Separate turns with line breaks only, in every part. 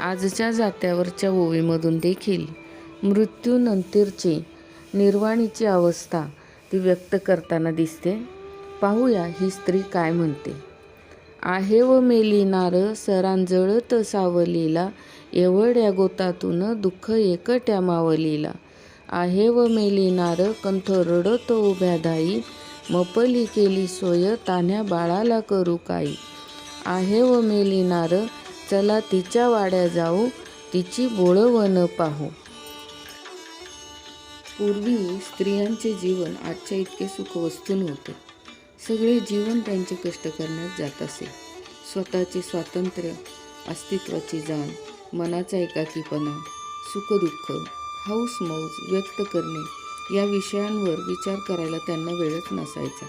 आजच्या जात्यावरच्या ओवीमधून देखील मृत्यूनंतरची निर्वाणीची अवस्था ती व्यक्त करताना दिसते. पाहूया ही स्त्री काय म्हणते. आहे व मेली नार सरांजळत सावलीला एवढ्या गोतातून दुःख एकट्या मावलीला. आहे व मेली नार रडत उभ्या धाई मपली केली सोय तान्ह्या बाळाला करू काही. आहे व मेली नार चला तिच्या वाड्या जाऊ तिची बोळवणं पाहू. पूर्वी स्त्रियांचे जीवन आजच्या इतके सुखवस्तू नव्हते सगळे जीवन त्यांचे कष्ट करण्यात जात असे. स्वतःचे स्वातंत्र्य अस्तित्वाची जाण मनाचा एकाकीपणा सुखदुःख हौस मौज व्यक्त करणे या विषयांवर विचार करायला त्यांना वेळच नसायचा.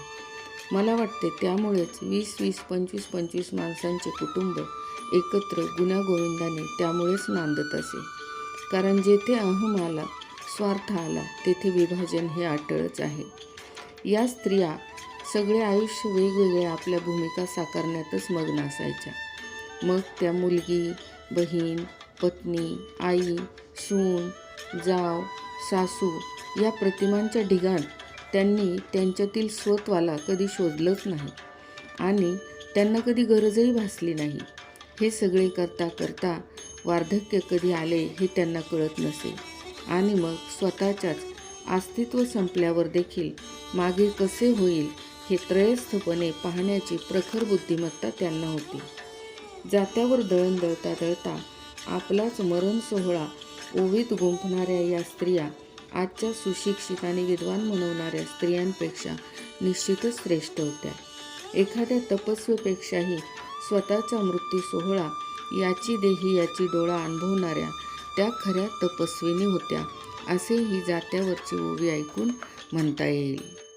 मला वाटते त्यामुळेच वीस वीस पंचवीस पंचवीस माणसांचे कुटुंब एकत्र गुण्यागोविंदाने त्यामुळेच नांदत असे. कारण जेथे अहम आला स्वार्थ आला तेथे विभाजन हे अटळच आहे. या स्त्रिया सगळे आयुष्य वेगवेगळे आपल्या भूमिका साकारण्यातच मग्न असायच्या. मग त्या मुलगी बहीण पत्नी आई सून जाव सासू या प्रतिमांच्या ढिगाण त्यांनी त्यांच्यातील स्वत्वाला कधी शोधलंच नाही आणि त्यांना कधी गरजही भासली नाही. हे सगळे करता करता वार्धक्य कधी आले हे त्यांना कळत नसे. आणि मग स्वतःच्याच अस्तित्व संपल्यावर देखील मागे कसे होईल हे त्रयस्थपणे पाहण्याची प्रखर बुद्धिमत्ता त्यांना होती. जात्यावर दळण दळता दळता आपलाच मरण सोहळा ओवीत गुंफणाऱ्या या स्त्रिया आजच्या सुशिक्षित आणि विद्वान म्हणवणाऱ्या स्त्रियांपेक्षा निश्चितच श्रेष्ठ होत्या. एखाद्या तपस्वीपेक्षाही स्वतःचा मृत्यू सोहळा याची देही याची डोळा अनुभवणाऱ्या त्या खऱ्या तपस्विनी होत्या असे ही जात्यावरची ओवी ऐकून म्हणता येईल.